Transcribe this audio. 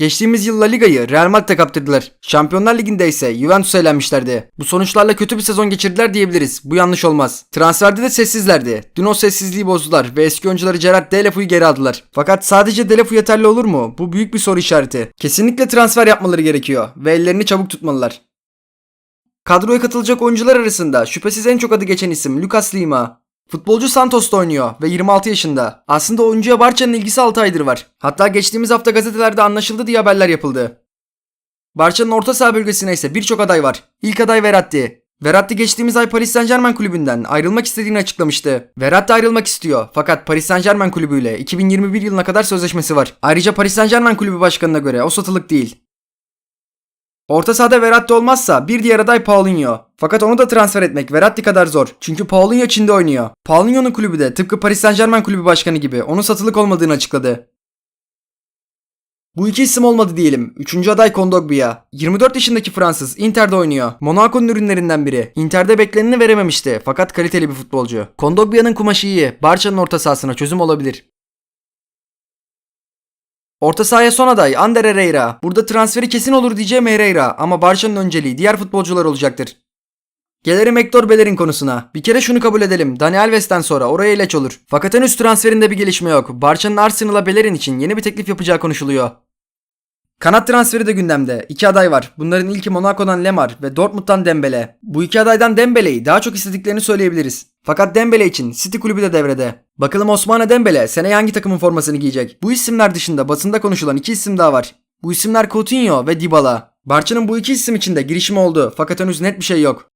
Geçtiğimiz yıl La Liga'yı Real Madrid'e kaptırdılar. Şampiyonlar Ligi'nde ise Juventus'a elenmişlerdi. Bu sonuçlarla kötü bir sezon geçirdiler diyebiliriz. Bu yanlış olmaz. Transferde de sessizlerdi. Dün o sessizliği bozdular ve eski oyuncuları Gerard Delefoe'yu geri aldılar. Fakat sadece Delefeu yeterli olur mu? Bu büyük bir soru işareti. Kesinlikle transfer yapmaları gerekiyor ve ellerini çabuk tutmalılar. Kadroya katılacak oyuncular arasında şüphesiz en çok adı geçen isim Lucas Lima. Futbolcu Santos'ta oynuyor ve 26 yaşında. Aslında oyuncuya Barça'nın ilgisi 6 aydır var. Hatta geçtiğimiz hafta gazetelerde anlaşıldı diye haberler yapıldı. Barça'nın orta saha bölgesine ise birçok aday var. İlk aday Verratti. Verratti geçtiğimiz ay Paris Saint Germain kulübünden ayrılmak istediğini açıklamıştı. Verratti ayrılmak istiyor fakat Paris Saint Germain kulübüyle 2021 yılına kadar sözleşmesi var. Ayrıca Paris Saint Germain kulübü başkanına göre o satılık değil. Orta sahada Verratti olmazsa bir diğer aday Paulinho. Fakat onu da transfer etmek Verratti kadar zor. Çünkü Paulinho Çin'de oynuyor. Paulinho'nun kulübü de tıpkı Paris Saint Germain kulübü başkanı gibi onun satılık olmadığını açıkladı. Bu iki isim olmadı diyelim. Üçüncü aday Kondogbia. 24 yaşındaki Fransız Inter'de oynuyor. Monaco'nun ürünlerinden biri. Inter'de bekleneni verememişti fakat kaliteli bir futbolcu. Kondogbia'nın kumaşı iyi. Barça'nın orta sahasına çözüm olabilir. Orta sahaya son aday Ander Herrera. Burada transferi kesin olur diyeceğim Herrera ama Barça'nın önceliği diğer futbolcular olacaktır. Gelelim Hector Bellerin konusuna. Bir kere şunu kabul edelim. Dani Alves'ten sonra oraya ilaç olur. Fakat henüz transferinde bir gelişme yok. Barça'nın Arsenal'a Bellerin için yeni bir teklif yapacağı konuşuluyor. Kanat transferi de gündemde. İki aday var. Bunların ilki Monaco'dan Lemar ve Dortmund'dan Dembele. Bu iki adaydan Dembele'yi daha çok istediklerini söyleyebiliriz. Fakat Dembele için City kulübü de devrede. Bakalım Osmane Dembele seneye hangi takımın formasını giyecek? Bu isimler dışında basında konuşulan iki isim daha var. Bu isimler Coutinho ve Dybala. Barça'nın bu iki isim için de girişimi oldu fakat henüz net bir şey yok.